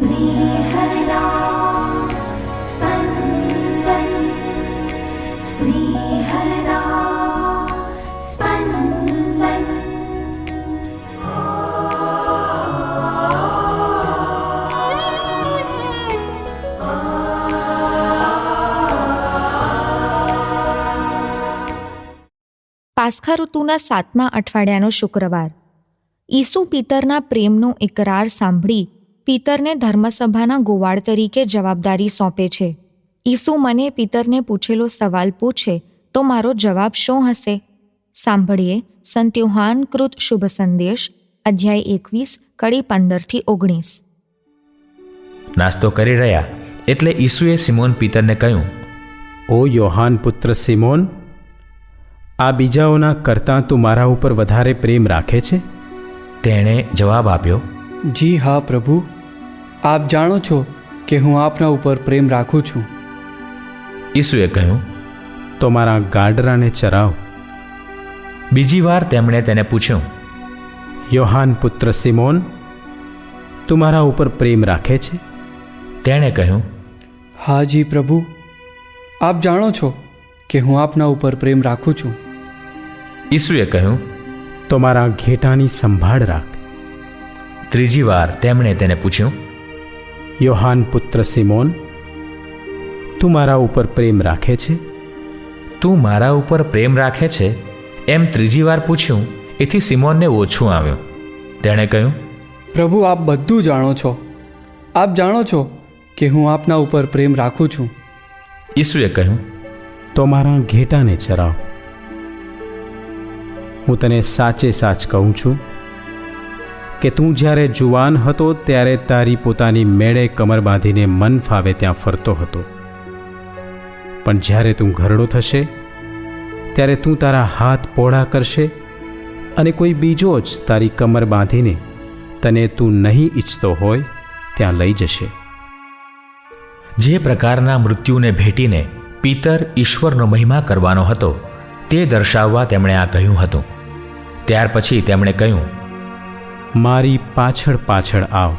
स्नेहदा स्पन्दन् स्नेहदा स्पन्दन् પાસ્ખા ઋતુના સાતમા અઠવાડિયાનો શુક્રવાર ઈસુ પિતરના પ્રેમનો એકરાર સાંભળી પિતરને ધર્મસભાના ગોવાળ તરીકે જવાબદારી સોંપે છે. ઈસુ મને પિતરને પૂછેલો સવાલ પૂછે તો મારો જવાબ શું હશે? સાંભળીએ સંત યોહાન કૃત શુભ સંદેશ અધ્યાય એકવીસ કડી પંદરથી ઓગણીસ. નાસ્તો કરી રહ્યા એટલે ઈસુએ સિમોન પિતરને કહ્યું ઓ યોહાન પુત્ર સિમોન આ બીજાઓના કરતાં તું મારા ઉપર વધારે પ્રેમ રાખે છે? તેણે જવાબ આપ્યો જી હા પ્રભુ. આપ જાણો છો કે હું આપના ઉપર પ્રેમ રાખું છું. ઈસુએ કહ્યું તો મારા ગાડરાને ચરાવ. બીજી વાર તેમણે તેને પૂછ્યું યોહાન પુત્ર સિમોન તું મારા ઉપર પ્રેમ રાખે છે? તેણે કહ્યું હા જી પ્રભુ. આપ જાણો છો કે હું આપના ઉપર પ્રેમ રાખું છું. ઈસુએ કહ્યું તો મારા ઘેટાની સંભાળ રાખ. ત્રીજી વાર તેમણે તેને પૂછ્યું યોહાન પુત્ર સિમોન તું મારા ઉપર પ્રેમ રાખે છે? તું મારા ઉપર પ્રેમ રાખે છે? એમ ત્રીજી વાર પૂછ્યું. એથી સિમોનને ઓછું આવ્યું. તેણે કહ્યું પ્રભુ આપ બધું જાણો છો. આપ જાણો છો કે હું આપના ઉપર પ્રેમ રાખું છું. ઈસુએ કહ્યું તો મારા ઘેટાને ચરાવ. હું તને સાચે સાચ કહું છું. કે તું જ્યારે જુવાન હતો ત્યારે તારી પોતાની મેળે કમર બાંધીને મન ફાવે ત્યાં ફરતો હતો. પણ જ્યારે તું ઘરડો થશે, ત્યારે તું તારા હાથ પહોળા કરશે અને કોઈ બીજો જ તારી કમર બાંધીને તને તું નહીં ઈચ્છતો હોય ત્યાં લઈ જશે. જે પ્રકારના મૃત્યુને ભેટીને પિતર ઈશ્વરનો મહિમા કરવાનો હતો, તે દર્શાવવા તેમણે આ કહ્યું હતું. ત્યાર પછી તેમણે કહ્યું મારી પાછળ પાછળ આવ.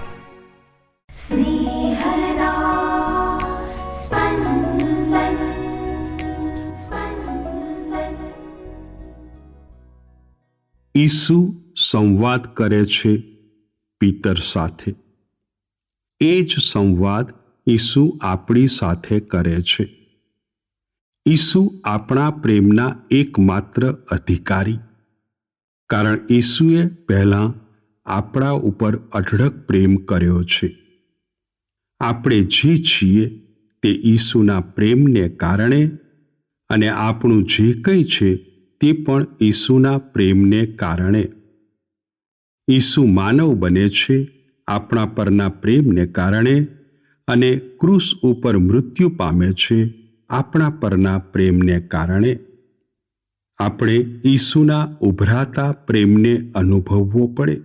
ઈસુ સંવાદ કરે છે પિતર સાથે. એ જ સંવાદ ઈસુ આપણી સાથે કરે છે. ઈસુ આપણા પ્રેમના એકમાત્ર અધિકારી. કારણ ઈસુએ પહેલાં આપણા ઉપર અઢળક પ્રેમ કર્યો છે. આપણે જે છીએ તે ઈસુના પ્રેમને કારણે અને આપણું જે કંઈ છે તે પણ ઈસુના પ્રેમને કારણે. ઈસુ માનવ બને છે આપણા પરના પ્રેમને કારણે અને ક્રુસ ઉપર મૃત્યુ પામે છે આપણા પરના પ્રેમને કારણે. આપણે ઈસુના ઉભરાતા પ્રેમને અનુભવવો પડે.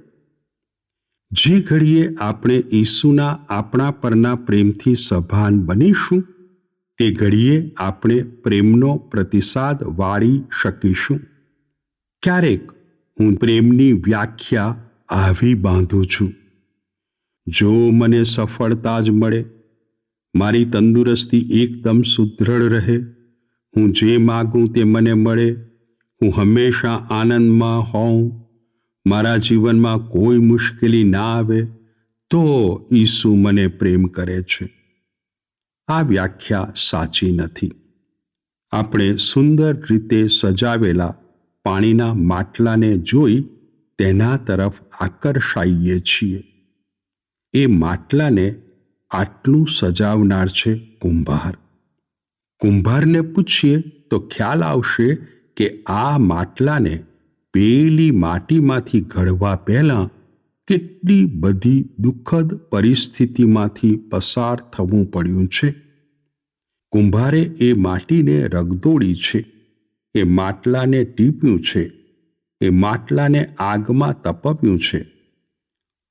જે ઘડીએ આપણે ઈસુના આપણા પરના પ્રેમથી સભાન બનીશું, તે ઘડીએ આપણે પ્રેમનો પ્રતિસાદ વાળી શકીશું. ક્યારેક હું પ્રેમની વ્યાખ્યા આવી બાંધું છું. જો મને સફળતા જ મળે, મારી તંદુરસ્તી એકદમ સુદૃઢ રહે, હું જે માગું તે મને મળે, હું હંમેશા આનંદમાં હોઉં મારા જીવનમાં કોઈ મુશ્કેલી ના આવે તો ઈસુ મને પ્રેમ કરે છે. આ વ્યાખ્યા સાચી નથી. આપણે સુંદર રીતે સજાવેલા પાણીના માટલાને જોઈ તેના તરફ આકર્ષાઈએ છીએ. એ માટલાને આટલું સજાવનાર છે કુંભાર. કુંભારને પૂછીએ તો ખ્યાલ આવશે કે આ માટલાને પેલી માટીમાંથી ઘડવા પહેલાં કેટલી બધી દુઃખદ પરિસ્થિતિમાંથી પસાર થવું પડ્યું છે. કુંભારે એ માટીને રગદોડી છે. એ માટલાને ટીપ્યું છે. એ માટલાને આગમાં તપવ્યું છે.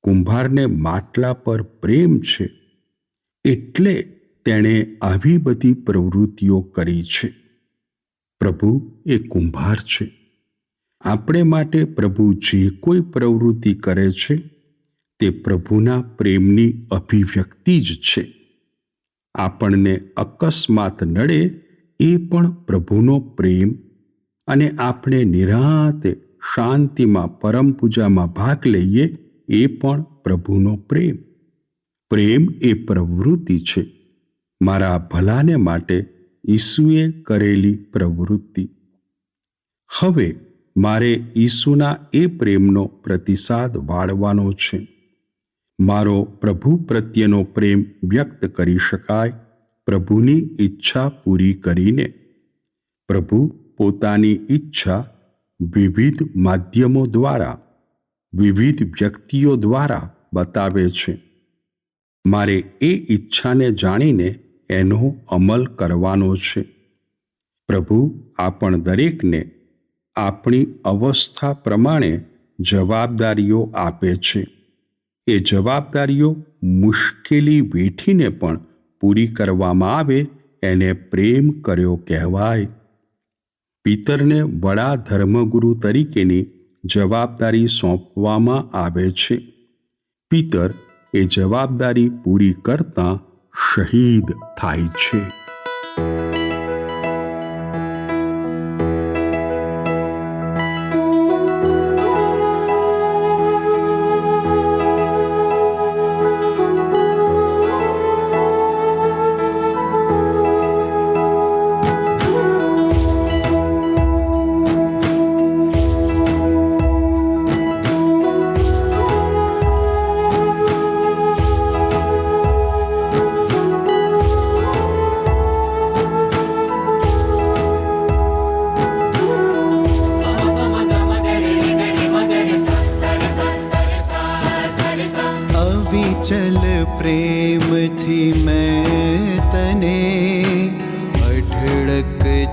કુંભારને માટલા પર પ્રેમ છે. એટલે તેણે આવી બધી પ્રવૃત્તિઓ કરી છે. પ્રભુ, એ કુંભાર છે. આપણે માટે પ્રભુ જે કોઈ પ્રવૃત્તિ કરે છે, તે પ્રભુના પ્રેમની અભિવ્યક્તિ જ છે. આપણને અકસ્માત નડે એ પણ પ્રભુનો પ્રેમ અને આપણે નિરાતે શાંતિમાં પરમ પૂજામાં ભાગ લઈએ એ પણ પ્રભુનો પ્રેમ. પ્રેમ એ પ્રવૃત્તિ છે. મારા ભલાને માટે ઈસુએ કરેલી પ્રવૃત્તિ. હવે મારે ઈસુના એ પ્રેમનો પ્રતિસાદ વાળવાનો છે. મારો પ્રભુ પ્રત્યેનો પ્રેમ વ્યક્ત કરી શકાય, પ્રભુની ઈચ્છા પૂરી કરીને. પ્રભુ પોતાની ઈચ્છા વિવિધ માધ્યમો દ્વારા, વિવિધ વ્યક્તિઓ દ્વારા બતાવે છે. મારે એ ઈચ્છાને જાણીને એનો અમલ કરવાનો છે. પ્રભુ આપણ દરેકને આપણી અવસ્થા પ્રમાણે જવાબદારીઓ આપે છે. એ જવાબદારીઓ મુશ્કેલી વેઠીને પણ પૂરી કરવામાં આવે એને પ્રેમ કર્યો કહેવાય. પિતરને વડા ધર્મગુરુ તરીકેની જવાબદારી સોંપવામાં આવે છે. પિતર એ જવાબદારી પૂરી કરતાં શહીદ થાય છે.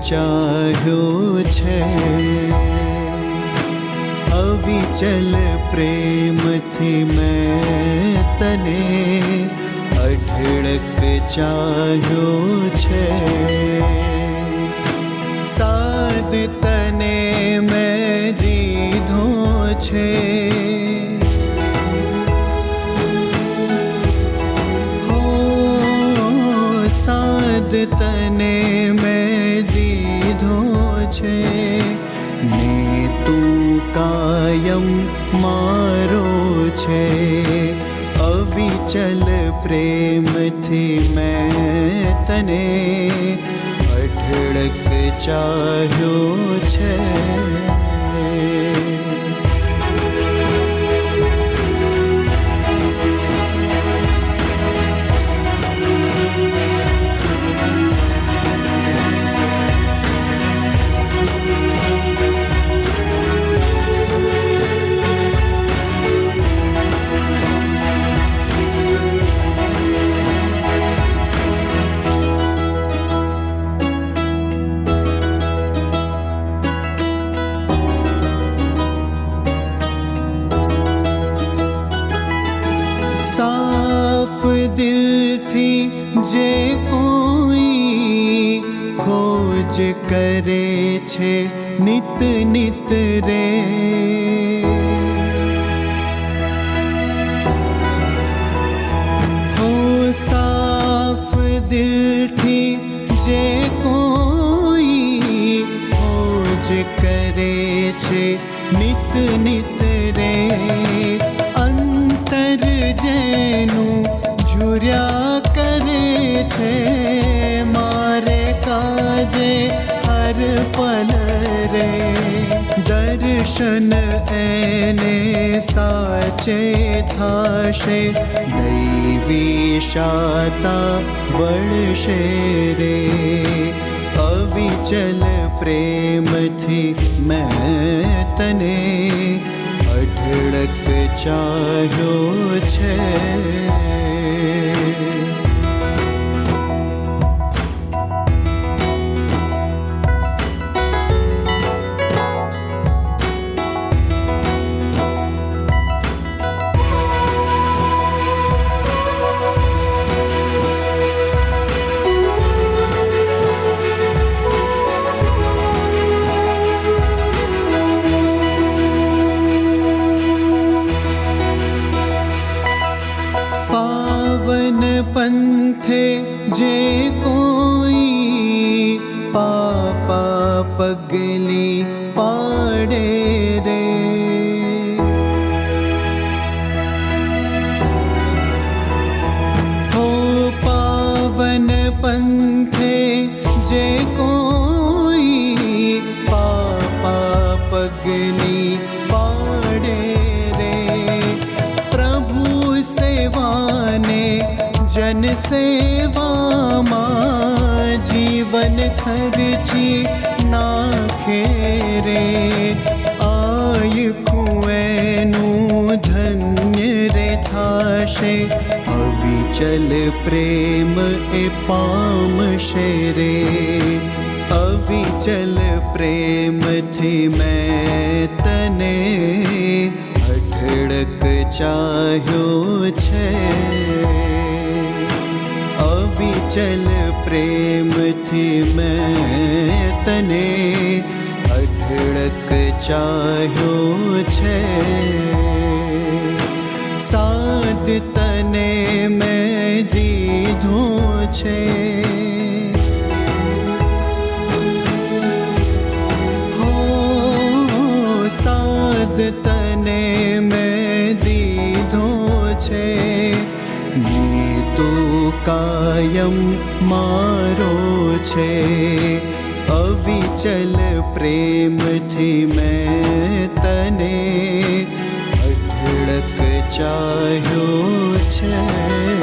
ચાહ્યો છે. અવિચલ પ્રેમથી મેં તને અઢળક ચાહ્યો છે. સાદ તને મેં દીધો છે. તને છે. અવિચલ પ્રેમથી મેં તને અઢળક ચાહ્યો છે. જે કોઈ ખોજ કરે છે નિત નિત રે હો સાફ દિલથી જે કોઈ ખોજ કરે છે નિત નિત રે દર્શન એને સાચે થાશે. દૈવી શાતા વળશે રે. અવિચલ પ્રેમથી મેં તને અઢળક ચાહ્યો છે. जे कोई पापा पगली पाडे रे। हो पावन पन्थे जे कोई पापा पगली સેવામાં જીવન ખર્ચી નાખે રે આયખું એનું ધન્ય રે થાશે અવિચલ પ્રેમ એ પામશે રે અવિચલ પ્રેમથી મેં તને અઢળક ચાહ્યો છે અવિચલ પ્રેમથી મેં તને અઢળક ચાહ્યો છે સાદ તને મેં દીધો છે સાદ તને કાયમ મારો છે. અવિચલ પ્રેમથી મેં તને અઢળક ચાહ્યો છે.